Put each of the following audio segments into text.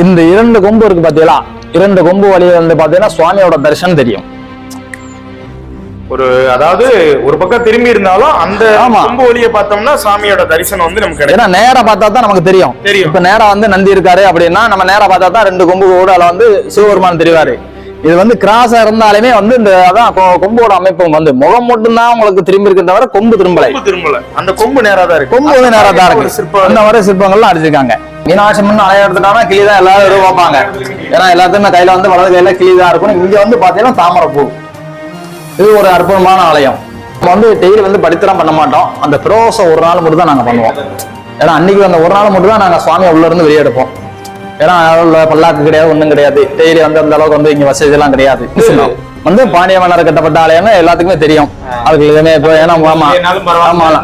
இந்த இரண்டு கொம்பு இருக்கு பாத்தீங்களா? இரண்டு கொம்பு வழியை வந்து பாத்தீங்கன்னா சுவாமியோட தரிசனம் தெரியும். ஒரு அதாவது ஒரு பக்கம் திரும்பி இருந்தாலும் அந்த. கொம்பு வழியை பார்த்தோம்னா சாமியோட தரிசனம் வந்து நமக்கு கிடைக்கும். ஏன்னா நேரா பார்த்தா தான் நமக்கு தெரியும். தெரியும். இப்ப நேரா வந்து நந்தி இருக்காரு அப்படின்னா நம்ம நேரா பார்த்தா தான் ரெண்டு கொம்பு கூட வந்து சிவபெருமான் தெரிவாரு. இது வந்து கிராஸா இருந்தாலுமே வந்து இந்த அதான் கொம்போட அமைப்பு வந்து முகம் மட்டும்தான் உங்களுக்கு திரும்பி இருக்கு தவிர கொம்பு திரும்பலை. திரும்பல. அந்த கொம்பு நேரா தான் இருக்கு. கொம்பு வந்து நேரா தான் இருக்கு. அந்த மாதிரி சிற்பங்கள்லாம் அடிச்சிருக்காங்க. மீனாட்சம்மன் அலைய எடுத்துட்டாங்கன்னா கிளி தான் எல்லாரும் எதிர்பார்ப்பாங்க ஏன்னா எல்லாத்துக்குமே கையில வந்து வலது கையில கிளி தான் இருக்கும் இங்க வந்து பாத்தீங்கன்னா தாமரை பூ இது ஒரு அற்புதமான ஆலயம். நம்ம வந்து டெய்லி வந்து படித்தலாம் பண்ண மாட்டோம். அந்த பிரதோஷம் ஒரு நாள் மட்டும் தான் நாங்க பண்ணுவோம். ஏன்னா அன்னைக்கு அந்த ஒரு நாள் மட்டும் தான் நாங்க சுவாமியை உள்ள இருந்து வெளியே எடுப்போம் ஏன்னா உள்ள பல்லாக்கு கிடையாது ஒண்ணும் கிடையாது. டெய்லி வந்து அந்த அளவுக்கு வந்து இங்க வசதி எல்லாம் கிடையாது. வந்து பாண்டிய மன்னர் கட்டப்பட்ட ஆலயம்னா எல்லாத்துக்குமே தெரியும். அதுக்கு எதுவுமே இப்போ ஏன்னா ஆமா ஆமா.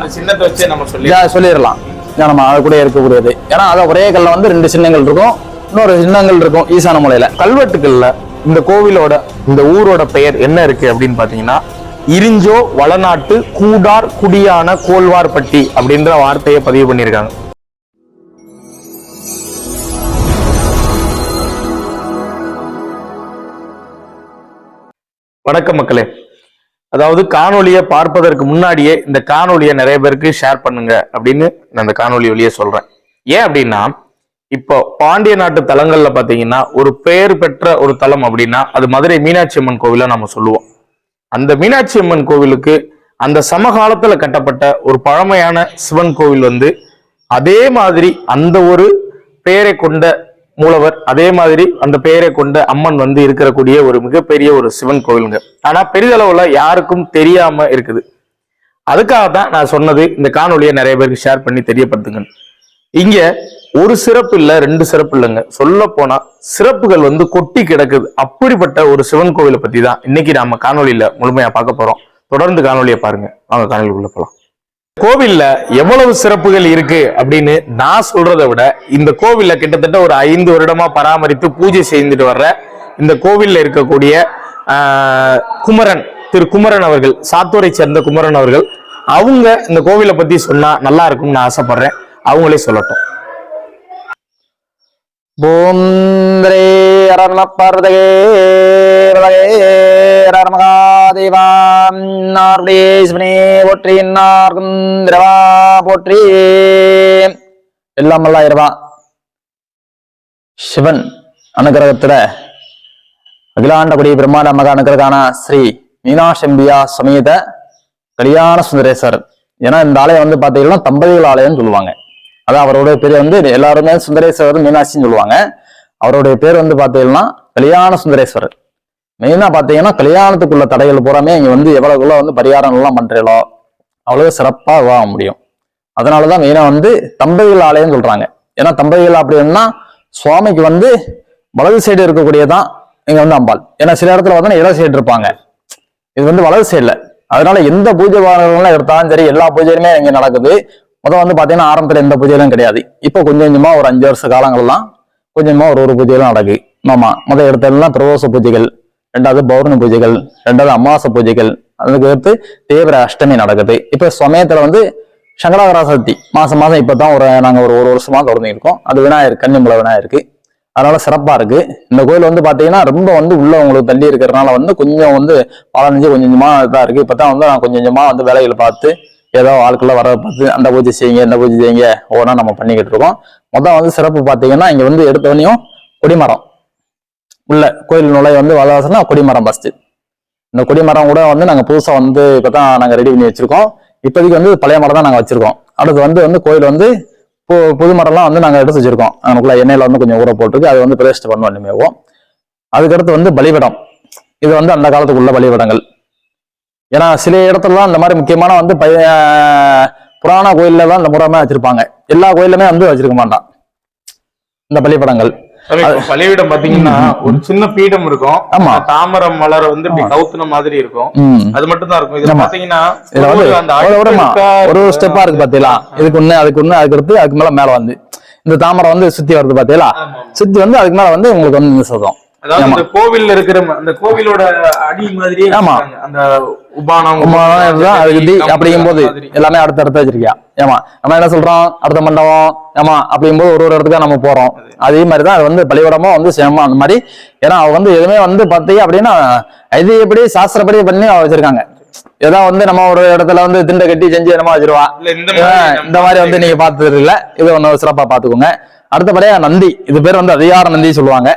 சொல்லிடலாம். ஏன்னா நம்ம அது கூட இருக்கக்கூடியது. ஏன்னா அதான் ஒரே கல்ல வந்து ரெண்டு சின்னங்கள் இருக்கும். இன்னொரு சின்னங்கள் இருக்கும் ஈசான மலையில. கல்வெட்டுகள்ல இந்த கோவிலோட இந்த ஊரோட பெயர் என்ன இருக்கு அப்படின்னு பாத்தீங்கன்னா இரிஞ்சோ வளநாட்டு கூடார் குடியான கோல்வார்பட்டி அப்படின்ற வார்த்தையை பதிவு பண்ணியிருக்காங்க. வணக்கம் மக்களே. அதாவது காணொலியை பார்ப்பதற்கு முன்னாடியே இந்த காணொலியை நிறைய பேருக்கு ஷேர் பண்ணுங்க அப்படின்னு நான் இந்த காணொலி வழியே சொல்றேன். ஏன் அப்படின்னா இப்போ பாண்டிய நாட்டு தலங்கள்ல பாத்தீங்கன்னா ஒரு பெயர் பெற்ற ஒரு தலம் அப்படின்னா அது மதுரை மீனாட்சி அம்மன் கோவில நம்ம சொல்லுவோம். அந்த மீனாட்சி அம்மன் கோவிலுக்கு அந்த சமகாலத்துல கட்டப்பட்ட ஒரு பழமையான சிவன் கோவில் வந்து அதே மாதிரி அந்த ஒரு பெயரை கொண்ட மூலவர் அதே மாதிரி அந்த பெயரை கொண்ட அம்மன் வந்து இருக்கக்கூடிய ஒரு மிகப்பெரிய ஒரு சிவன் கோவிலுங்க. ஆனா பெரிதளவுல யாருக்கும் தெரியாம இருக்குது. அதுக்காக தான் நான் சொன்னது இந்த காணொலியை நிறைய பேருக்கு ஷேர் பண்ணி தெரியப்படுத்துங்க இங்க ஒரு சிறப்பு இல்ல ரெண்டு சிறப்பு இல்லைங்க. சொல்ல போனா சிறப்புகள் வந்து கொட்டி கிடக்குது. அப்படிப்பட்ட ஒரு சிவன் கோவிலை பத்தி தான் இன்னைக்கு நாம காணொலியில முழுமையா பார்க்க போறோம். தொடர்ந்து காணொலியை பாருங்க. வாங்க காணொலிக்குள்ள போலாம். கோவில்ல எவ்வளவு சிறப்புகள் இருக்கு அப்படின்னு நான் சொல்றதை விட இந்த கோவில்ல கிட்டத்தட்ட ஒரு ஐந்து வருடமா பராமரித்து பூஜை செய்துட்டு வர்ற இந்த கோவில்ல இருக்கக்கூடிய குமரன் திரு குமரன் அவர்கள் சாத்தூரை சேர்ந்த குமரன் அவர்கள் அவங்க இந்த கோவிலை பத்தி சொன்னா நல்லா இருக்கும்னு நான் ஆசைப்படுறேன். அவங்களே சொல்லட்டும். பூந்திரே அரணம மகாதேவாம் நார்டேஸ்வனே போற்றி நார்குந்திரவா போற்றி. எல்லாம் சிவன் அனுகிரகத்துல அகிலாண்டகுடி பிரம்மாண்ட மக அனுகிரகான ஸ்ரீ மீனாசம்பியா சமேத கல்யாண சுந்தரேசர் ஏன்னா இந்த ஆலயம் வந்து பாத்தீங்கன்னா தம்பதிகள் ஆலயம்னு சொல்லுவாங்க. அதான் அவரோட பேர் வந்து எல்லாருமே சுந்தரேஸ்வரர் மீனாட்சின்னு சொல்லுவாங்க. அவருடைய பேர் வந்து பார்த்தீங்கன்னா கல்யாண சுந்தரேஸ்வரர். மெயினாக பார்த்தீங்கன்னா கல்யாணத்துக்குள்ள தடைகள் பூராமே இங்கே வந்து எவ்வளவுக்குள்ள வந்து பரிகாரம் எல்லாம் பண்றீங்களோ சிறப்பாக சிறப்பா வாங்க முடியும். அதனாலதான் மெயினாக வந்து தம்பதிகள் ஆலயம்னு சொல்றாங்க. ஏன்னா தம்பதிகள் அப்படின்னா சுவாமிக்கு வந்து வலது சைடு இருக்கக்கூடியதான் இங்கே வந்து அம்பாள். ஏன்னா சில இடத்துல வந்து இடது சைடு இருப்பாங்க. இது வந்து வலது சைடில் அதனால எந்த பூஜை பாகங்கள்லாம் எடுத்தாலும் சரி எல்லா பூஜையுமே இங்கே நடக்குது. முதல் வந்து பார்த்தீங்கன்னா ஆரம்பத்தில் எந்த பூஜையிலும் கிடையாது. இப்போ கொஞ்சம் கொஞ்சமாக ஒரு அஞ்சு வருஷ காலங்கள்லாம் கொஞ்சமாக ஒரு ஒரு பூஜையெல்லாம் நடக்கு. ஆமாம் முதல் இடத்துலலாம் பிரதோஷ பூஜைகள் ரெண்டாவது பௌர்ணமி பூஜைகள் ரெண்டாவது அமாவாசை பூஜைகள் அதுக்கு அடுத்து தேவர அஷ்டமி நடக்குது. இப்போ சமயத்தில் வந்து சங்கராகரா மாதம் மாதம் இப்போ தான் ஒரு நாங்கள் ஒரு ஒரு வருஷமாக தொடர்ந்து இருக்கோம் அது விநாயகர் கன்னிமுல விநாயகருக்கு. அதனால சிறப்பாக இருக்கு. இந்த கோயில் வந்து பார்த்தீங்கன்னா ரொம்ப வந்து உள்ள உங்களுக்கு தள்ளி இருக்கிறதுனால வந்து கொஞ்சம் வந்து பலனஞ்சு கொஞ்சம் கொஞ்சமாக இதாக இருக்குது இப்போ தான் வந்து நான் கொஞ்சம் கொஞ்சமாக வந்து வேலைகளை பார்த்து ஏதோ ஆட்கள்லாம் வர பார்த்து அந்த பூஜை செய்யுங்க இந்த பூஜை செய்யுங்க ஒவ்வொன்றா நம்ம பண்ணிக்கிட்டு இருக்கோம். மொத்தம் வந்து சிறப்பு பார்த்தீங்கன்னா இங்க வந்து எடுத்தவனையும் கொடிமரம். உள்ள கோயில் நுழை வந்து வளவாசனா கொடிமரம் ஃபஸ்ட்டு இந்த கொடிமரம் கூட வந்து நாங்க புதுசா வந்து இப்பதான் நாங்க ரெடி பண்ணி வச்சிருக்கோம். இப்போதைக்கு வந்து பழைய மரம் தான் நாங்க வச்சிருக்கோம். அடுத்து வந்து வந்து கோயில் வந்து பு- புது மரம்லாம் வந்து நாங்க எடுத்து வச்சிருக்கோம். அதுக்குள்ள எண்ணெயில வந்து கொஞ்சம் ஊற போட்டுருக்கு. அது வந்து பிரேஸ்ட் பண்ணுவோம் இனிமேவும் அதுக்கடுத்து வந்து பலிபடம். இது வந்து அந்த காலத்துக்குள்ள பலிபடங்கள். ஏன்னா சில இடத்துலலாம் இந்த மாதிரி முக்கியமான வந்து பய புராண கோயில்ல தான் இந்த முறைமே வச்சிருப்பாங்க. எல்லா கோயிலுமே வந்து வச்சிருக்க மாட்டான். இந்த பலிபடங்கள் இப்ப பலியிடம் பாத்தீங்கன்னா ஒரு சின்ன பீடம் இருக்கும். ஆமா. தாமரம் மலர் வந்து கவுத்துன மாதிரி இருக்கும். அது மட்டும் தான் இருக்கும். இதுல. பாத்தீங்கன்னா ஒரு ஒரு ஸ்டெப்பா இருக்கு பாத்தீங்களா? இதுக்கு ஒண்ணு அதுக்கு ஒண்ணு அதுக்கு அடுத்து அதுக்கு மேல மேல வந்து. இந்த தாமரை வந்து சுத்தி வருது பாத்தீங்களா. சுத்தி வந்து அதுக்கு மேல வந்து உங்களுக்கு வந்து இந்த சதம் அதாவது கோவில்ல இருக்கிற அந்த கோவிலோட அடி மாதிரியே ஆமா. அந்த உபானம் அதுக்கு அப்படிங்கும் போது அந்த மாதிரி. எல்லாமே அடுத்த அடுத்து வச்சிருக்கியா? ஏமா நம்ம என்ன சொல்றோம்? அடுத்த மண்டபம். ஏமா அப்படிங்கும்போது ஒரு ஒரு இடத்துக்கு நம்ம போறோம். அதே. மாதிரி தான் அது வந்து பள்ளிக்கூடமும் வந்து சேமா அந்த மாதிரி. ஏன்னா அவங்க வந்து எதுவுமே வந்து பார்த்தீங்க அப்படின்னா இது எப்படி சாஸ்திரப்படி பண்ணி அவ வச்சிருக்காங்க. ஏதோ வந்து நம்ம ஒரு இடத்துல வந்து திண்டை கட்டி செஞ்சு என்னமா வச்சிருவா. இந்த மாதிரி மாதிரி வந்து நீங்க பார்த்தது இல்ல. இது ஒண்ணு சிறப்பா பாத்துக்கோங்க அடுத்தபடியா நந்தி. இது பேர் வந்து அதிகார நந்தி சொல்லுவாங்க.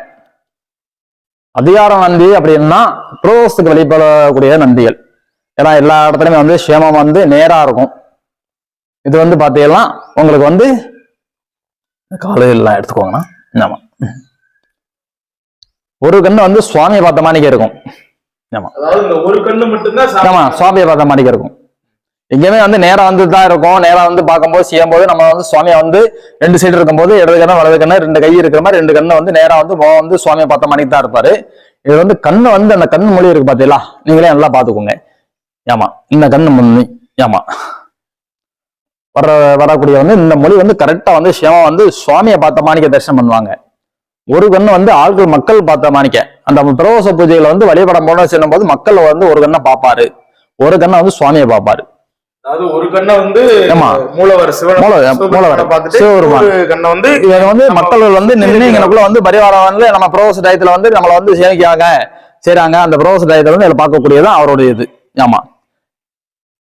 அதிகார நந்தி அப்படின்னா புரோஸ்துக்கு வெளிப்படக்கூடிய நந்திகள். ஏன்னா எல்லா இடத்துலயுமே வந்து சேமம் வந்து நேரா இருக்கும். இது வந்து பாத்தீங்கன்னா உங்களுக்கு வந்து காலையில் எல்லாம் எடுத்துக்கோங்கண்ணா. ஆமா. ஒரு கண்ணு வந்து சுவாமியை பார்த்த மாதிரிக்கே இருக்கும். இந்த ஒரு கண்ணு மட்டும்தான். ஆமா சுவாமியை பார்த்த மாதிரிக்கே இருக்கும். எங்கேயுமே வந்து நேரம் வந்து தான் இருக்கும். நேரம் வந்து பார்க்கும்போது செய்யும்போது நம்ம வந்து சுவாமியை வந்து ரெண்டு சைடு இருக்கும்போது இடது கண்ணு வலது கண்ணு ரெண்டு கை இருக்கிற மாதிரி ரெண்டு கண்ணு வந்து நேரம் வந்து முகம் வந்து சுவாமியை பார்த்த மாதிரி தான் இருப்பாரு. இது வந்து கண்ணு வந்து அந்த கண் மொழி இருக்கு பாத்தீங்களா? நீங்களே நல்லா பாத்துக்கோங்க ஏமா இந்த கண்ணு முன்னி ஏமா வர வரக்கூடிய வந்து இந்த மொழி வந்து கரெக்டா வந்து சிவம் வந்து சுவாமியை பார்த்த மாணிக்க தரிசனம் பண்ணுவாங்க. ஒரு கண்ணு வந்து ஆட்கள் மக்கள் பார்த்த மாணிக்க. அந்த பிரதோஷ பூஜைகளை வந்து வழிபடம் போன செல்லும் போது மக்கள் வந்து ஒரு கண்ணை பார்ப்பாரு. ஒரு கண்ணை வந்து சுவாமியை பார்ப்பாரு. அதாவது ஒரு கண்ணை வந்து. மூலவர் சிவபெருமானை கண்ணை வந்து இது வந்து மக்கள் வந்து நின்று இங்கனக்குள்ள வந்து நம்ம பிரதோஷ டயத்துல வந்து நம்மள வந்து சேமிக்காங்க செய்றாங்க அந்த பிரதோஷ டயத்துல வந்து பார்க்கக்கூடியதான் அவருடைய இது. ஆமா.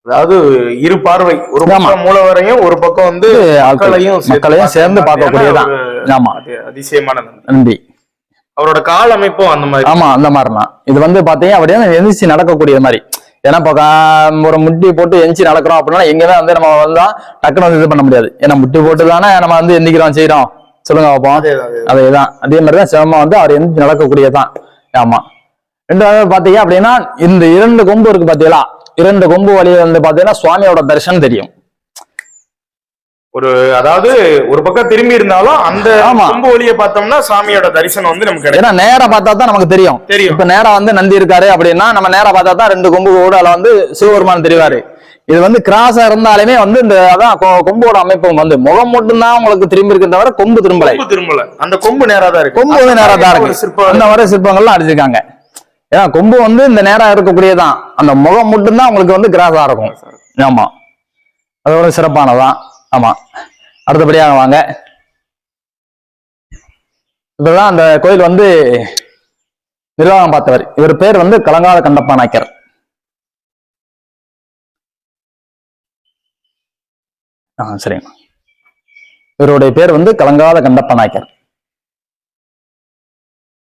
அதாவது இரு பார்வை. ஒரு ஆமா. பக்கம் மூலவரையும் ஒரு பக்கம் வந்து மக்களையும் மக்களையும் சேர்ந்து பார்க்கக்கூடியதான் ஆமா. அதிசயமான. நன்றி. அவரோட கால் அமைப்பும் அந்த மாதிரி. ஆமா அந்த மாதிரிலாம் இது வந்து பாத்தீங்க அப்படின்னா எந்திரிச்சு நடக்கக்கூடிய மாதிரி. ஏன்னா இப்போ ஒரு முட்டி போட்டு எந்திரிச்சு நடக்கிறோம் அப்படின்னா எங்கதான் வந்து நம்ம வந்தா டக்குன்னு வந்து இது பண்ண முடியாது. ஏன்னா முட்டி போட்டு தானே நம்ம வந்து எந்திக்கிறோம் செய்யறோம் சொல்லுங்க பார்ப்போம் அதே தான், அதே தான். அதேதான். அதே மாதிரிதான் சிவமா வந்து அவர் எந்திரிச்சு நடக்கக்கூடியதான். ஆமா. ரெண்டாவது பாத்தீங்க அப்படின்னா இந்த இரண்டு கொம்பு இருக்கு பாத்தீங்களா? இரண்டு கொம்பு வழியை வந்து பாத்தீங்கன்னா சுவாமியோட தரிசனம் தெரியும். ஒரு அதாவது ஒரு பக்கம் திரும்பி இருந்தாலும் அந்த. கொம்பு வழியை பார்த்தோம்னா சாமியோட தரிசனம் வந்து நமக்கு ஏன்னா நேரா பார்த்தா தான் நமக்கு தெரியும். தெரியும். இப்ப நேரா வந்து நந்தி இருக்காரு அப்படின்னா நம்ம நேரா பார்த்தா தான் ரெண்டு கொம்பு அதுல வந்து சிவபெருமான் தெரிவாரு. இது வந்து கிராஸா இருந்தாலுமே வந்து இந்த அதான் கொம்போட அமைப்பு வந்து முகம் மட்டும்தான் உங்களுக்கு திரும்பி இருக்கு தவிர கொம்பு திரும்பலை. கொம்பு திரும்பல. அந்த கொம்பு நேரா தான் இருக்கு. கொம்பு வந்து நேரா தான் இருக்கு. சிற்பம் அந்த மாதிரி சிற்பங்கள்லாம் அடிச்சிருக்காங்க. ஏன்னா கொம்பு வந்து இந்த நேரா இருக்கக்கூடியதான் அந்த முகம் மட்டும்தான் உங்களுக்கு வந்து கிராஸா இருக்கும். ஆமா. அதோட சிறப்பானதான். ஆமா. அடுத்தபடியாக வாங்க. இப்பதான் அந்த கோயில் வந்து நிர்வாகம் பார்த்தவர். இவர் பேர் வந்து கலங்காத கண்டப்பா நாயக்கர். ஆ சரிங்க இவருடைய பேர் வந்து கலங்காத கண்டப்ப நாயக்கர்.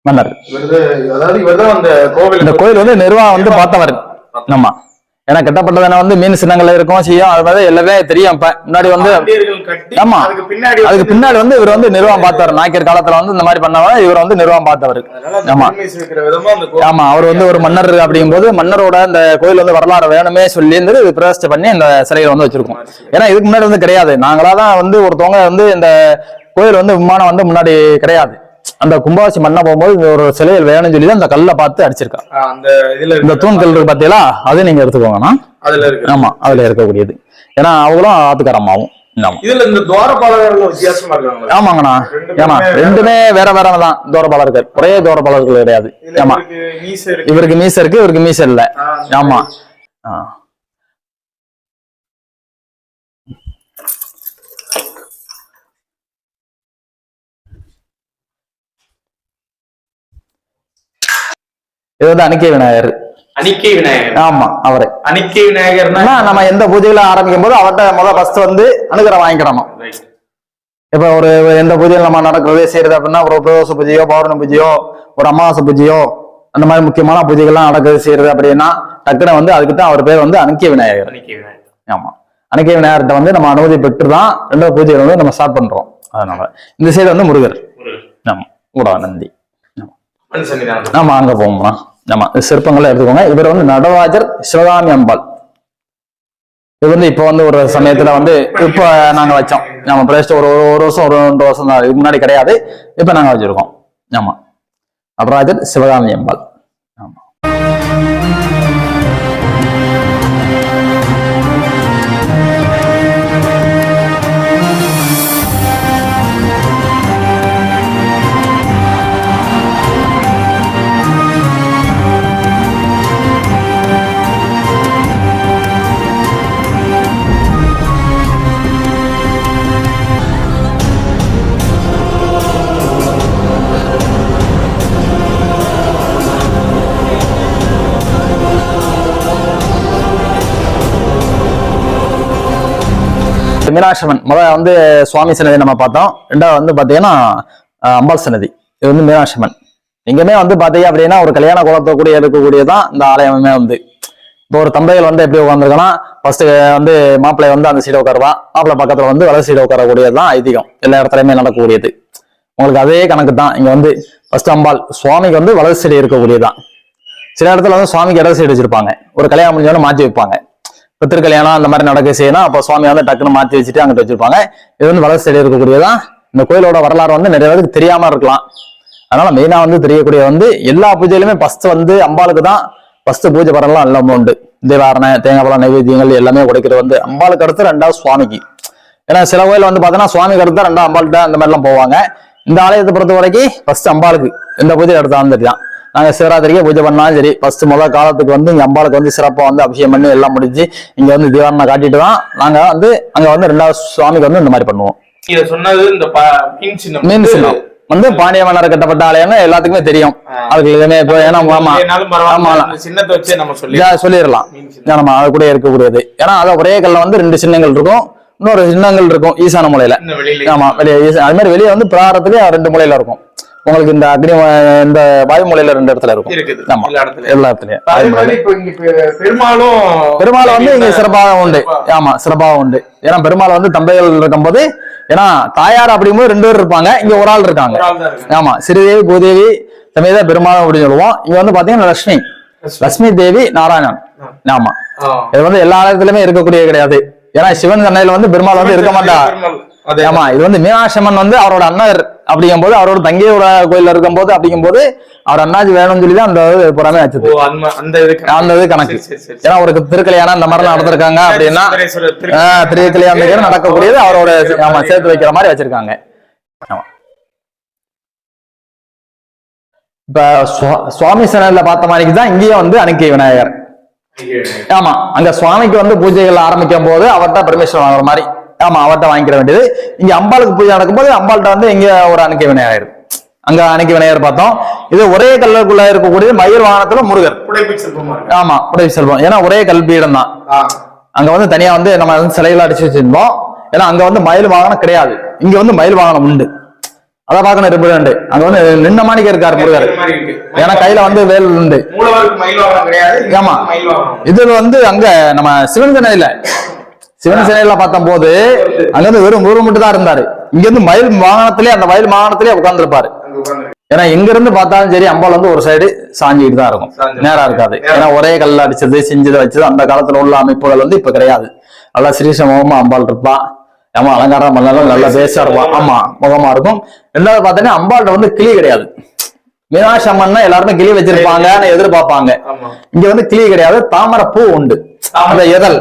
மன்னர். இவர்தான் இவர்தான் இந்த கோயில் வந்து நிர்வாகம் வந்து பார்த்தவர். ஆமா. ஏன்னா கட்டப்பட்டதான வந்து மீன் சின்னங்கள்ல இருக்கும் செய்யும் அது மாதிரி எல்லாமே தெரியும் இப்ப. முன்னாடி வந்து ஆமா. அதுக்கு பின்னாடி வந்து இவர் வந்து நிர்வாகம் பார்த்தவர். நாயக்கர் காலத்துல வந்து இந்த மாதிரி பண்ணவங்க இவர் வந்து நிர்வாகம் பார்த்தவர். ஆமா. ஆமா அவர் வந்து ஒரு மன்னர் அப்படிங்கும்போது மன்னரோட அந்த கோயில் வந்து வரலாறு வேணுமே சொல்லி இருந்து பிரதிஷ்டை பண்ணி இந்த சிலைகளை வந்து வச்சிருக்கோம். ஏன்னா இதுக்கு முன்னாடி வந்து கிடையாது. நாங்களா தான் வந்து ஒருத்தவங்க வந்து இந்த கோயில் வந்து விமானம் வந்து முன்னாடி கிடையாது. அந்த கும்பாவாசி மண்ணா போகும்போது இந்த ஒரு சிலைகள் வேணும்னு சொல்லி அந்த கல்லை பார்த்து அடிச்சிருக்கா ஆ, அந்த இதுல இந்த இருக்கு. தூண்கள் இருக்கு பாத்தீங்களா? அது நீங்க எடுத்துக்கோங்கண்ணா. அதுல இருக்கு. ஆமா அதுல இருக்கக்கூடியது. ஏன்னா அவங்களும் இதுல இந்த வித்தியாசமா இருக்காங்க ஆமாங்கண்ணா. ஏமா ரெண்டுமே வேற வேற தான். தூரப்பாளர்கள் ஒரே தூரப்பாளர்கள் கிடையாது. ஆமா. இவருக்கு மீசை இருக்கு. இவருக்கு மீச இல்ல. ஆமா. இது வந்து அணிக்கை விநாயகர். அனிக்கை விநாயகர். ஆமா அவரு. அனிக்கை விநாயகர்னா நம்ம எந்த பூஜைகளை ஆரம்பிக்கும் போது அவர்கிட்ட முதல் ஃபர்ஸ்ட் வந்து அனுகிரகம் வாங்கிக்கிடணும் Right. இப்ப ஒரு எந்த பூஜையில் நம்ம நடக்கிறதே செய்யறது அப்படின்னா ஒரு பிரதோஷ பூஜையோ பௌர்ணமி பூஜையோ ஒரு அமாவாசை பூஜையோ அந்த மாதிரி முக்கியமான பூஜைகள்லாம் நடக்கிறது செய்யறது அப்படின்னா டக்குனு வந்து அதுக்கு தான் அவர் பேர் வந்து அனுக்கிய விநாயகர். அனிக்கை விநாயகர். ஆமா. அனுக்கிய விநாயகர்கிட்ட வந்து நம்ம அனுமதி பெற்று தான் ரெண்டாவது பூஜைகள் வந்து நம்ம ஸ்டார்ட் பண்றோம். அதனால இந்த சைடு வந்து முருகர். ஆமா கூட நந்தி. ஆமா அங்க போவோம்னா ஆமா இது சிற்பங்களை எடுத்துக்கோங்க. இவர் வந்து நடராஜர் சிவகாமி அம்பாள். இது வந்து இப்ப வந்து ஒரு சமயத்துல வந்து இப்ப நாங்க வச்சோம். நம்ம பிரேஸ்ட் ஒரு ஒரு ஒரு வருஷம் ஒரு ரெண்டு வருஷம் தான். முன்னாடி கிடையாது. இப்ப நாங்க வச்சிருக்கோம். ஆமா. நடராஜர் சிவகாமி அம்பாள். மீனாட்சிமன் முதல் வந்து சுவாமி சன்னதி நம்ம பார்த்தோம். ரெண்டாவது வந்து பார்த்தீங்கன்னா அம்பாள் சன்னதி. இது வந்து மீனாட்சிமன் இங்கேயுமே வந்து பார்த்தீங்க அப்படின்னா ஒரு கல்யாண குளத்தை கூட இருக்கக்கூடியதான் இந்த ஆலயமே வந்து. இப்போ ஒரு தம்பதிகள் வந்து எப்படி உட்காந்துருக்கோம்னா ஃபர்ஸ்ட் வந்து மாப்பிள்ளை வந்து அந்த சீடை உட்காருவான் மாப்பிள்ளை பக்கத்துல வந்து வலது சீடை உட்காரக்கூடியது தான் ஐதீகம். எல்லா இடத்துலையுமே நடக்கக்கூடியது. உங்களுக்கு அதே கணக்கு தான் இங்கே வந்து ஃபர்ஸ்ட் அம்பாள் சுவாமிக்கு வந்து வலது சைடு இருக்கக்கூடியதான் சில இடத்துல வந்து சுவாமிக்கு இடது சைடு வச்சிருப்பாங்க. ஒரு கல்யாணம் முடிஞ்சோன்னு மாற்றி வைப்பாங்க. இப்போ அந்த மாதிரி நடக்க செய்யணும் அப்போ சுவாமி வந்து டக்குன்னு மாற்றி வச்சுட்டு அங்கே வச்சிருப்பாங்க. இது வந்து வளர்ச்சி செடி இருக்கக்கூடியதான் இந்த கோயிலோட வரலாறு வந்து நிறைய பேருக்கு தெரியாம இருக்கலாம். அதனால மெயினா வந்து தெரியக்கூடிய வந்து எல்லா பூஜையிலுமே ஃபர்ஸ்ட் வந்து அம்பாளுக்கு தான் ஃபர்ஸ்ட் பூஜை பரலாம் எல்லாமே உண்டு தேவாரணை தேங்காய் பழம் நைவேத்தியங்கள் எல்லாமே உடைக்கிறது வந்து அம்பாளுக்கு அடுத்து ரெண்டாவது சுவாமிக்கு. ஏன்னா சில கோயில் வந்து பார்த்தீங்கன்னா சுவாமிக்கு அடுத்து ரெண்டாவது அம்பாள்கிட்ட அந்த மாதிரிலாம் போவாங்க. இந்த ஆலயத்தை பொறுத்த வரைக்கும் ஃபர்ஸ்ட் அம்பாளுக்கு எந்த பூஜை எடுத்தாலும் சரி தான் நாங்க சிவராத்திரிக்கே பூஜை பண்ணாலும் சரி ஃபர்ஸ்ட் முதல் காலத்துக்கு வந்து இங்க அம்பாளுக்கு வந்து சிறப்பா வந்து அபிஷேகம் பண்ணி எல்லாம் முடிஞ்சு இங்க வந்து தீவாரணை காட்டிட்டு தான் நாங்க வந்து அங்க வந்து ரெண்டாவது சுவாமிக்கு வந்து இந்த மாதிரி பண்ணுவோம். இத சொன்னது இந்த மீன் சின்னம். வந்து பாண்டிய மன்னர் கட்டப்பட்ட ஆலயம்னு எல்லாத்துக்குமே தெரியும். அதுக்கு எதுவுமே இப்போ ஏன்னா ஆமா. ஆமா. இந்த சின்னத்தை வச்சே நம்ம சொல்லி சொல்லிடலாம். நம்ம அது கூட இருக்கக்கூடியது. ஏன்னா அது ஒரே கல்ல வந்து ரெண்டு சின்னங்கள் இருக்கும். இன்னொரு சின்னங்கள் இருக்கும் ஈசான மூலையில. ஆமா வெளியே அது மாதிரி வெளியே வந்து பிராரத்துலயே ரெண்டு மூலையில இருக்கும். உங்களுக்கு இந்த அக்னி இந்த வாயு மூலையில ரெண்டு இடத்துல இருக்கும். இருக்குது. ஆமா. எல்லா இடத்துலயும். இடத்துலயும் பெருமாள் வந்து இங்க சிறப்பாக உண்டு. ஆமா சிறப்பாக உண்டு. ஏன்னா பெருமாள் வந்து தம்பைகள் இருக்கும்போது ஏன்னா தாயார் அப்படிங்கும்போது ரெண்டு பேர் இருப்பாங்க. இங்க ஒரு ஆள் இருக்காங்க. ஒரு ஆள் தான் இருக்காங்க. ஆமா சிறுதேவி பூதேவி சமேத பெருமாள் அப்படின்னு சொல்லுவோம். இங்க வந்து பாத்தீங்கன்னா லட்சுமி லட்சுமி தேவி நாராயணன். ஆமா. இது வந்து எல்லா ஆலயத்திலுமே இருக்கக்கூடிய கிடையாது. ஏன்னா சிவன் சன்னையில வந்து பெருமாள் வந்து இருக்க. அதே ஆமா இது வந்து மீனாட்சம்மன் வந்து அவரோட அண்ணர். அப்படிங்கும்போது அவரோட தங்கையோட கோயில்ல இருக்கும்போது அப்படிங்கும்போது அவர் அண்ணாச்சி வேணும்னு சொல்லி தான் அந்த புறமே வச்சது அந்த- அந்த இது அந்த கணக்கு. ஏன்னா ஒரு திருக்கல்யாணம் இந்த மாதிரி நடந்திருக்காங்க அப்படின்னா திருக்கல்யாணம் நடக்கக்கூடியது அவரோட ஆமா சேர்த்து வைக்கிற மாதிரி வச்சிருக்காங்க. ஆமா. இப்ப சுவா- சுவாமி சன்னதில பார்த்த மாதிரி தான் இங்கேயும் வந்து அணுக்கை விநாயகர். ஆமா அங்க சுவாமிக்கு வந்து பூஜைகள் ஆரம்பிக்கும் போது அவர்கிட்ட பெர்மிஷன் வாங்குற மாதிரி ஆமா அவர்கிட்ட வாங்கிக்கிற வேண்டியது. இங்க அம்பாளுக்கு பூஜை நடக்கும்போது அம்பாள்கிட்ட வந்து இங்க ஒரு அணுக்கை விநாயகர். அங்க அணுக்கை விநாயகர் பார்த்தோம். இது ஒரே கல்லுக்குள்ள இருக்கக்கூடிய மயில் வாகனத்துல முருகர். ஆமா உதவி செல்வம். ஏன்னா ஒரே கல்பீடம் தான். அங்க வந்து தனியா வந்து நம்ம வந்து சிலைகள் அடிச்சு வச்சிருந்தோம். ஏன்னா அங்க வந்து மயில் வாகனம் கிடையாது. இங்க வந்து மயில் வாகனம் உண்டு. அதை பார்க்கணும் இருப்பது உண்டு அங்க வந்து நின்ன மாணிக்க இருக்காரு முருகர். ஏன்னா கையில வந்து வேல் உண்டு. ஆமா. இதுல வந்து அங்க நம்ம சிவன் சிலையில சிவன் சிலையில பார்த்த போது அங்க வந்து வெறும் முருகன் மட்டும் தான் இருந்தாரு. இங்க இருந்து மயில் வாகனத்திலே அந்த மயில் வாகனத்திலே உட்கார்ந்துருப்பாரு. ஏன்னா எங்க இருந்து பார்த்தாலும் சரி அம்பாள் வந்து ஒரு சைடு சாஞ்சிட்டு தான் இருக்கும். நேரா இருக்காது. ஏன்னா ஒரே கல்ல அடிச்சது செஞ்சதை வச்சது அந்த காலத்துல உள்ள அமைப்புகள் வந்து இப்ப கிடையாது. நல்லா ஸ்ரீசமமா அம்பாள் இருப்பா. ஆமா அலங்காரம் பண்ணாலும் நல்லா பேசா இருப்பா. ஆமா முகமா இருக்கும். ரெண்டாவது பார்த்தீங்கன்னா அம்பாள்கிட்ட வந்து கிளி கிடையாது. மீனாட்சி அம்மன்னா எல்லாருமே கிளி வச்சிருப்பாங்கன்னு எதிர்பார்ப்பாங்க. இங்க வந்து கிளி கிடையாது. தாமரை பூ உண்டு. அந்த இதழ்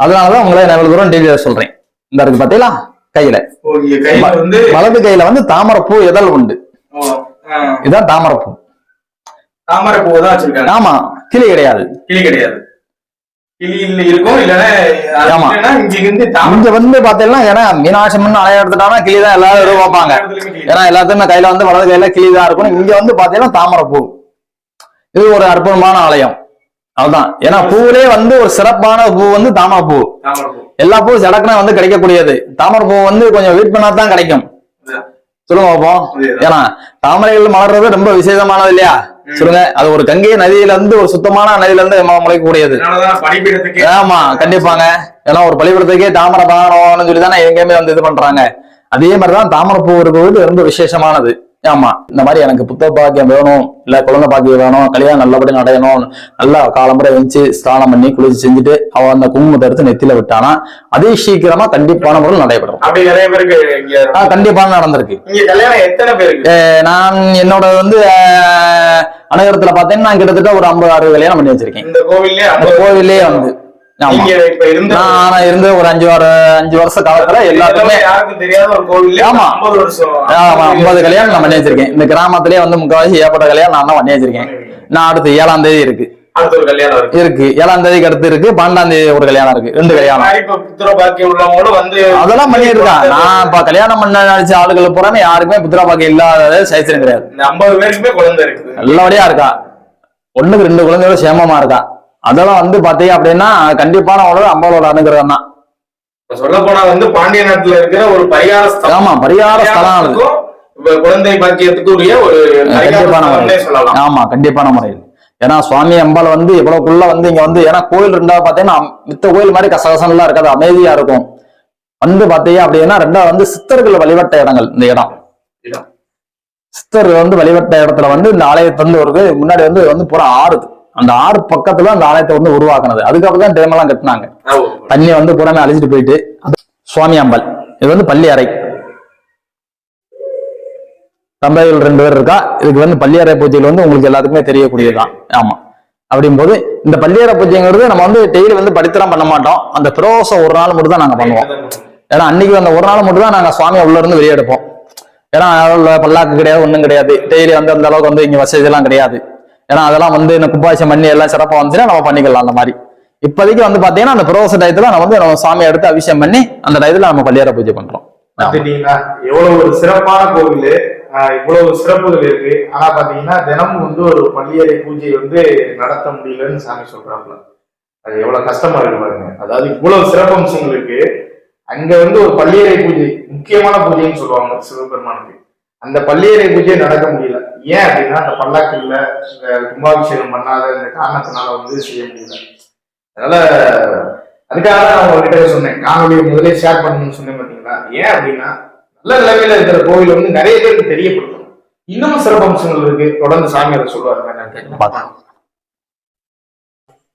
அதனாலதான் உங்களை நான் தூரம் டீட்டெயில் சொல்றேன். இந்த இருக்கு பாத்தீங்களா? கையில. வலது கையில வந்து தாமரை பூ இதழ் உண்டு? ஓ, ஆ, இதான் தாமரை பூ தாமரை பூவை தான் ஆமா கிளி கிடையாது. கிளி கிடையாது. இங்க வந்து பாத்தீங்கன்னா ஏன்னா மீனாட்சி அம்மன் அலைய எடுத்துட்டானா கிளி தான் எல்லாரும் கிளி. ஏன்னா எல்லாத்துக்குமே கையில வந்து வலது கையில கிளி தான் இருக்கும். இங்க வந்து பாத்தீங்கன்னா தாமரை பூ இது ஒரு அற்புதமான ஆலயம். அதுதான் ஏன்னா பூவிலே வந்து ஒரு சிறப்பான பூ வந்து தாமரை பூ. எல்லா பூ சடக்குனா வந்து கிடைக்கக்கூடியது. தாமரை பூ வந்து கொஞ்சம் வெயிட் பண்ணா தான் கிடைக்கும். சொல்லுங்க பாப்போம். ஏன்னா தாமரைகள் மலர்றது ரொம்ப விசேஷமானது இல்லையா? சொல்லுங்க. அது ஒரு கங்கை நதியில இருந்து ஒரு சுத்தமான நதியில இருந்து முளைக்கக்கூடியது. ஆமா கண்டிப்பாங்க. ஏன்னா ஒரு பள்ளிக்கூடத்துக்கே தாமரை பாகணும்னு சொல்லி தானே எங்கேயுமே வந்து இது பண்றாங்க. அதே மாதிரிதான் தாமரை பூ இருக்கிறது ரொம்ப விசேஷமானது. ஆமா இந்த மாதிரி எனக்கு புத்த பாக்கியம் வேணும் இல்ல குழந்தை பாக்கியம் வேணும் கல்யாணம் நல்லபடி நடையணும் நல்லா காலம்பரை வச்சு ஸ்நானம் பண்ணி குளிச்சு செஞ்சுட்டு அவ அந்த குங்குமத்தை எடுத்து நெத்தியில விட்டானா அதே சீக்கிரமா கண்டிப்பான முறையில் நடைபெறும். அப்படி நிறைய பேருக்கு ஆஹ் கண்டிப்பான நடந்திருக்கு. நான் என்னோட வந்து அஹ், அனுகிரகத்துல பார்த்தேன்னா நான் கிட்டத்தட்ட ஒரு ஐம்பது அறுபது கல்யாணம் பண்ணி வச்சிருக்கேன். இந்த கோவில்லே அந்த கோவிலே வந்து. ஆனா இருந்த ஒரு அஞ்சு அஞ்சு வருஷ காலத்துல எல்லாத்துக்குமே ஆமா. ஐம்பது கல்யாணம் நான் பண்ணி வச்சிருக்கேன் இந்த கிராமத்திலேயே வந்து முக்கால்வாசி ஏற்பட்ட கல்யாணம் நான் தான் பண்ணி வச்சிருக்கேன் நான் அடுத்து ஏழாம் தேதி இருக்கு. இருக்கு. இருக்கு. ஏழாம் தேதிக்கு அடுத்து இருக்கு. பன்னெண்டாம் தேதி ஒரு கல்யாணம் இருக்கு. ரெண்டு கல்யாணம். அதெல்லாம் பண்ணியிருக்கான். நான் இப்ப கல்யாணம் பண்ண நினைச்ச ஆளுகள் பூராமே யாருக்குமே புத்திரா பாக்கியம் இல்லாத கிடையாது. இந்த ஐம்பது பேருக்குமே குழந்தை இருக்குது. நல்லபடியா இருக்கா. ஒண்ணுக்கு ரெண்டு குழந்தையோட சேமமா இருக்கா. அதெல்லாம் வந்து பாத்தீங்க அப்படின்னா கண்டிப்பான ஒரு அம்பாவோட அனுகிரகம் தான். சொல்ல போனா வந்து பாண்டிய நாட்டுல இருக்கிற ஒரு பரிகார ஸ்தலம். ஆமா பரிகார ஸ்தலம் குழந்தை பாக்கியத்துக்கு உரிய ஒரு கண்டிப்பான முறையில். ஆமா கண்டிப்பான முறையில். ஏன்னா சுவாமி அம்பாள் வந்து இவ்வளவுக்குள்ள வந்து இங்க வந்து ஏன்னா கோயில் ரெண்டாவது பாத்தீங்கன்னா மித்த கோயில் மாதிரி கசகசன்லாம் இருக்காது அமைதியா இருக்கும். வந்து பாத்தீங்க அப்படின்னா ரெண்டாவது வந்து சித்தர்கள் வழிபட்ட இடங்கள் இந்த இடம். இடம். சித்தர் வந்து வழிபட்ட இடத்துல வந்து இந்த ஆலயத்தை வந்து ஒரு முன்னாடி வந்து வந்து பூரா ஆறு அந்த ஆறு பக்கத்துல அந்த ஆலயத்தை வந்து உருவாக்குனது. அதுக்கப்புறம் தான் டேம் எல்லாம் கட்டினாங்க தண்ணி வந்து புறமே அழிச்சிட்டு போயிட்டு சுவாமி அம்பல் இது வந்து பள்ளி அறை. தம்பதிகள் ரெண்டு பேர் இருக்கா? இதுக்கு வந்து பள்ளியறை பூஜைகள் வந்து உங்களுக்கு எல்லாத்துக்குமே தெரியக்கூடியதுதான். ஆமா. அப்படிங்கும்போது இந்த பள்ளியறை பூஜைங்கிறது நம்ம வந்து டெய்லி வந்து படித்தலாம் பண்ண மாட்டோம். அந்த பிரதோஷம் ஒரு நாள் மட்டும் தான் நாங்க பண்ணுவோம். ஏன்னா அன்னைக்கு அந்த ஒரு நாள் மட்டும் தான் நாங்க சுவாமியை உள்ள இருந்து வெளியே எடுப்போம். ஏன்னா பல்லாக்கு கிடையாது ஒண்ணும் கிடையாது. டெய்லி வந்து அந்த அளவுக்கு வந்து இங்க வசதி எல்லாம் கிடையாது. ஏன்னா அதெல்லாம் வந்து இந்த கும்பாபிஷம் பண்ணி எல்லாம் சிறப்பா வந்துச்சுன்னா நம்ம பண்ணிக்கலாம் அந்த மாதிரி. இப்போதைக்கு வந்து பாத்தீங்கன்னா அந்த பிரதோஷ டயத்துல நம்ம வந்து நம்ம சாமியை எடுத்து அபிஷேகம் பண்ணி அந்த டயத்துல நம்ம பள்ளியறை பூஜை பண்றோம். எவ்வளவு ஒரு சிறப்பான கோவில் இவ்வளவு சிறப்புகள் இருக்கு. ஆனா பாத்தீங்கன்னா தினமும் வந்து ஒரு பள்ளியறை பூஜை வந்து நடத்த முடியலன்னு சாமி சொல்றாப்புல. அது எவ்வளவு கஷ்டமா இருக்கு பாருங்க. அதாவது இவ்வளவு சிறப்பம்சங்கள் இருக்கு. அங்க வந்து ஒரு பள்ளியறை பூஜை முக்கியமான பூஜைன்னு சொல்லுவாங்க சிவபெருமானுக்கு. அந்த பள்ளியறை பூஜை நடக்க முடியல. ஏன் அப்படின்னா அந்த பல்லாக்கில்ல இந்த கும்பாபிஷேகம் பண்ணாத இந்த காரணத்தினால வந்து செய்ய முடியல. அதனால அதுக்காக தான் நான் உங்ககிட்ட சொன்னேன். காணொலியை முதலே ஷேர் பண்ணணும்னு சொன்னேன் பாத்தீங்களா? ஏன் அப்படின்னா நல்ல நிலைமையில இருக்கிற கோவில் வந்து நிறைய பேருக்கு தெரியப்படுத்தணும். இன்னமும் சிறப்பம்சங்கள் இருக்கு. தொடர்ந்து சாமி அதை சொல்லுவாங்க.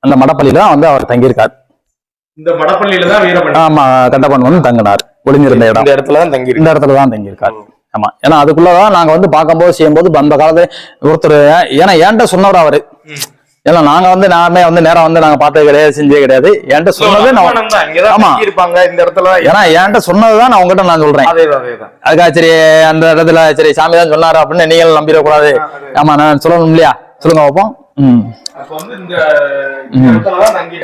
அந்த மடப்பள்ளியில தான் வந்து அவர் தங்கியிருக்கார். இந்த மடப்பள்ளியில தான் வீரமணி. ஆமா கட்டப்பன் வந்து தங்கினார். ஒளிஞ்சிருந்த இடம். இந்த இடத்துல தான் தங்கி இந்த இடத்துல தான் தங்கியிருக்கார். ஆமா. ஏன்னா அதுக்குள்ளதான் நாங்க வந்து பார்க்கும்போது செய்யும்போது அந்த காலத்து ஒருத்தர் ஏன்னா என்கிட்ட சொன்னவர் அவரு. ஏன்னா நாங்க வந்து நாமே வந்து நேரம் வந்து நாங்க பார்த்தது கிடையாது செஞ்சே கிடையாது. என்கிட்ட சொன்னது நான் ஆமா. இருப்பாங்க இந்த இடத்துல. ஏன்னா என்கிட்ட சொன்னதுதான் நான் உங்ககிட்ட நான் சொல்றேன். அதுக்காக சரி அந்த இடத்துல சரி சாமி தான் சொன்னாரு அப்படின்னு நீங்கள் நம்பிடக்கூடாது. ஆமா நான் சொல்லணும் இல்லையா? சொல்லுங்க பார்ப்போம்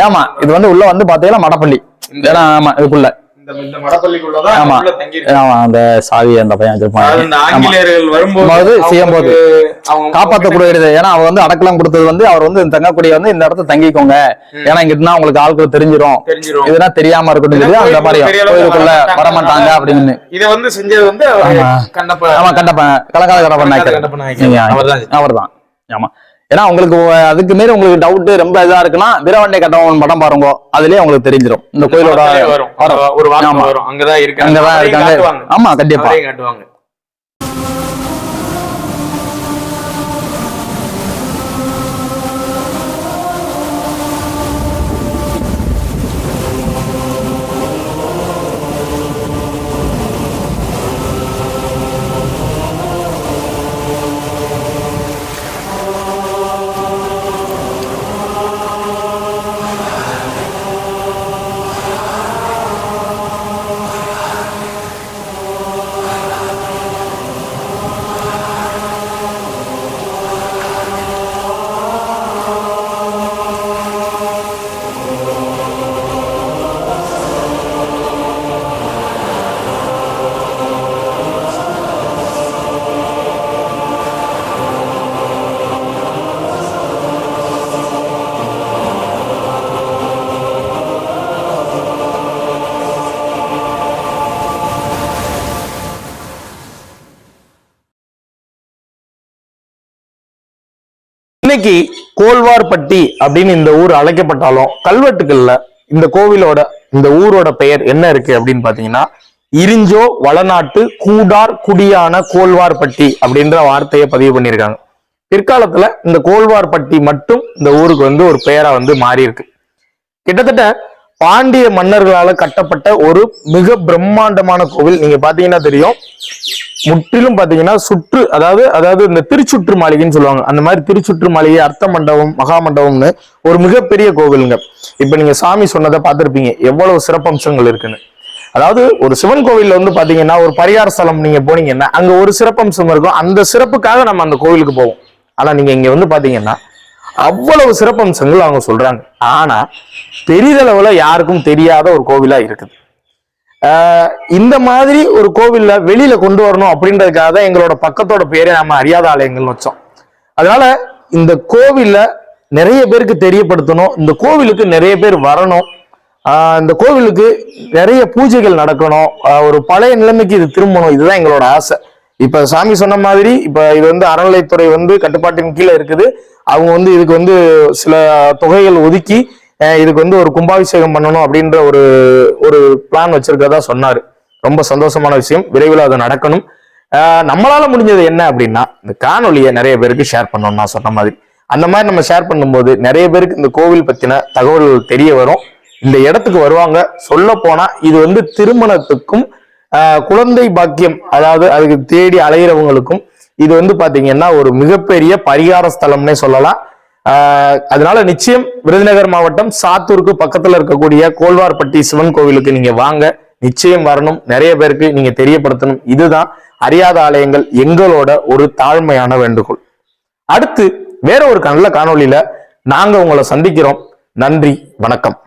ஆமா இது வந்து உள்ள வந்து பாத்தீங்கன்னா மடப்பள்ளி. ஏன்னா ஆமா இதுக்குள்ள. அந்த பையன் வரும்போது, செய்யும்போது. ஏன்னா அவர் வந்து அடக்கலம் கொடுத்தது வந்து அவர் வந்து தங்கக்கூடிய வந்து இந்த இடத்த தங்கிக்கோங்க. ஏன்னா இங்க இருந்தா உங்களுக்கு ஆட்கள் தெரிஞ்சிரும். தெரிஞ்சிரும். இதெல்லாம் தெரியாம இருக்கட்டும். அந்த மாதிரி கோயிலுக்குள்ள வரமாட்டாங்க. அப்படின்னு. இதை வந்து செஞ்சது வந்து அவரு ஆமா. கண்ணப்ப கலக்காத கடப்பன் நாயக்கர். அவர்தான். அவர்தான். ஆமா. ஏன்னா உங்களுக்கு அதுக்கு மீறி உங்களுக்கு டவுட் ரொம்ப இதா இருக்குன்னா வீரவண்டை கட்டவன் படம் பாருங்க. அதுலயே உங்களுக்கு தெரிஞ்சிரும். இந்த கோயிலோட வரும். வரும். ஒரு ஆமா. வரும். அங்கதான் இருக்கு அங்கதான் இருக்காங்க. ஆமா கண்டிப்பா. இன்னைக்கு கோல்வார்பட்டி அப்படின்னு இந்த ஊர் அழைக்கப்பட்டாலும் கல்வெட்டுகள்ல இந்த கோவிலோட இந்த ஊரோட பெயர் என்ன இருக்கு அப்படின்னு பாத்தீங்கன்னா இரிஞ்சோ வளநாட்டு கூடார் குடியான கோல்வார்பட்டி அப்படின்ற வார்த்தையை பதிவு பண்ணியிருக்காங்க. பிற்காலத்துல இந்த கோல்வார்பட்டி மட்டும் இந்த ஊருக்கு வந்து ஒரு பெயரா வந்து மாறி இருக்கு கிட்டத்தட்ட பாண்டிய மன்னர்களால கட்டப்பட்ட ஒரு மிக பிரம்மாண்டமான கோவில். நீங்க பாத்தீங்கன்னா தெரியும். முற்றிலும் பாத்தீங்கன்னா சுற்று அதாவது அதாவது இந்த திருச்சுற்று மாளிகைன்னு சொல்லுவாங்க. அந்த மாதிரி திருச்சுற்று மாளிகை அர்த்த மண்டபம் மகா மண்டபம்னு ஒரு மிகப்பெரிய கோவிலுங்க. இப்ப நீங்க சாமி சொன்னதை பார்த்திருப்பீங்க. எவ்வளவு சிறப்பம்சங்கள் இருக்குன்னு. அதாவது ஒரு சிவன் கோவில்ல வந்து பாத்தீங்கன்னா ஒரு பரிகார ஸ்தலம் நீங்க போனீங்கன்னா அங்க ஒரு சிறப்பம்சம் இருக்கும். அந்த சிறப்புக்காக நம்ம அந்த கோவிலுக்கு போவோம். ஆனா நீங்க இங்க வந்து பாத்தீங்கன்னா அவ்வளவு சிறப்பம்சங்கள் அவங்க சொல்றாங்க. ஆனா பெரிதளவுல யாருக்கும் தெரியாத ஒரு கோவிலா இருக்குது. இந்த மாதிரி ஒரு கோவில்ல வெளியில கொண்டு வரணும் அப்படின்றதுக்காக தான் எங்களோட பக்கத்தோட பேரே நம்ம அறியாத ஆலயங்கள்னு வச்சோம். அதனால இந்த கோவில்ல நிறைய பேருக்கு தெரியப்படுத்தணும். இந்த கோவிலுக்கு நிறைய பேர் வரணும். இந்த கோவிலுக்கு நிறைய பூஜைகள் நடக்கணும். ஒரு பழைய நிலைமைக்கு இது திரும்பணும். இதுதான் எங்களோட ஆசை. இப்ப சாமி சொன்ன மாதிரி இப்ப இது வந்து அறநிலைத்துறை வந்து கட்டுப்பாட்டின் கீழே இருக்குது. அவங்க வந்து இதுக்கு வந்து சில தொகைகள் ஒதுக்கி இதுக்கு வந்து ஒரு கும்பாபிஷேகம் பண்ணணும் அப்படின்ற ஒரு ஒரு பிளான் வச்சிருக்கிறதா சொன்னாரு. ரொம்ப சந்தோஷமான விஷயம். விரைவில் அது நடக்கணும். நம்மளால முடிஞ்சது என்ன அப்படின்னா இந்த காணொலியை நிறைய பேருக்கு ஷேர் பண்ணணும் நான் சொன்ன மாதிரி. அந்த மாதிரி நம்ம ஷேர் பண்ணும்போது நிறைய பேருக்கு இந்த கோவில் பத்தின தகவல்கள் தெரிய வரும். இந்த இடத்துக்கு வருவாங்க. சொல்ல போனா இது வந்து திருமணத்துக்கும் குழந்தை பாக்கியம் அதாவது அதுக்கு தேடி அலையிறவங்களுக்கும் இது வந்து பாத்தீங்கன்னா ஒரு மிகப்பெரிய பரிகார ஸ்தலம்னே சொல்லலாம். அதனால நிச்சயம் விருதுநகர் மாவட்டம் சாத்தூருக்கு பக்கத்துல இருக்கக்கூடிய கோல்வார்பட்டி சிவன் கோவிலுக்கு நீங்க வாங்க. நிச்சயம் வரணும். நிறைய பேருக்கு நீங்க தெரியப்படுத்தணும். இதுதான் அறியாத ஆலயங்கள் எங்களோட ஒரு தாழ்மையான வேண்டுகோள். அடுத்து வேற ஒரு நல்ல காணொலியில நாங்க உங்களை சந்திக்கிறோம். நன்றி வணக்கம்.